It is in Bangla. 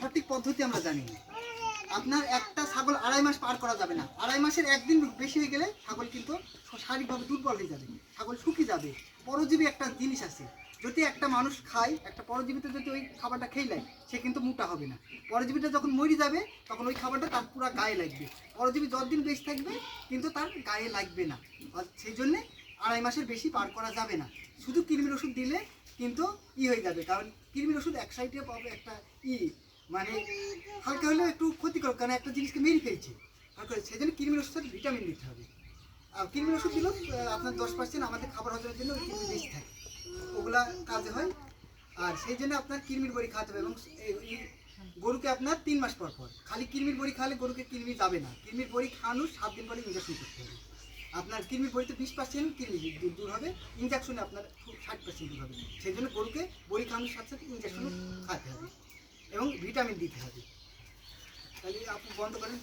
সঠিক পদ্ধতি আমরা জানি। আপনার একটা ছাগল আড়াই মাস পার করা যাবে না। আড়াই মাসের একদিন বেশি হয়ে গেলে ছাগল কিন্তু শারীরিকভাবে দুর্বল হয়ে যাবে, ছাগল শুকিয়ে যাবে। পরজীবী একটা জিনিস আছে, যদি একটা মানুষ খায়, একটা পরজীবীতে যদি ওই খাবারটা খেয়ে নেয়, সে কিন্তু মোটা হবে না। পরজীবীটা যখন মরে যাবে, তখন ওই খাবারটা তার পুরো গায়ে লাগবে। পরজীবী যতদিন বেশি থাকবে, কিন্তু তার গায়ে লাগবে না। সেই জন্যে আড়াই মাসের বেশি পার করা যাবে না। শুধু কৃমির ওষুধ দিলে কিন্তু ই হয়ে যাবে। কারণ কৃমির ওষুধ এক সাইডে পাবে একটা ই। মানে হালকা হলেও একটু ক্ষতিকর, কারণ একটা জিনিসকে মেরে ফেলছে। হালকা সেই জন্য কৃমির ওষুধ ভিটামিন দিতে হবে। আর কৃমির ওষুধ দিলেও আপনার দশ পার্সেন্ট আমাদের খাবার হজমের জন্য কৃমি বেশি থাকে। ওগুলা কাজে হয়। আর সেই জন্য আপনার কৃমির বড়ি খাওয়াতে হবে এবং গরুকে আপনার তিন মাস পর পর। খালি কৃমির বড়ি খাওয়ালে গরুকে কৃমি যাবে না। কৃমির বড়ি খাওয়ানোর সাত দিন পরে ইঞ্জেকশন করতে হবে। আপনার কৃমির বলিতে বিশ পার্সেন্ট কৃমি দূর- দূর হবে ইঞ্জেকশনে আপনার ষাট পার্সেন্ট দূর হবে। সেই জন্য গরুকে বই খাওয়ানোর সাথে সাথে ইঞ্জেকশনও খাওয়াতে হবে এবং ভিটামিন দিতে হবে। তাহলে আপনি বন্ধ করেন।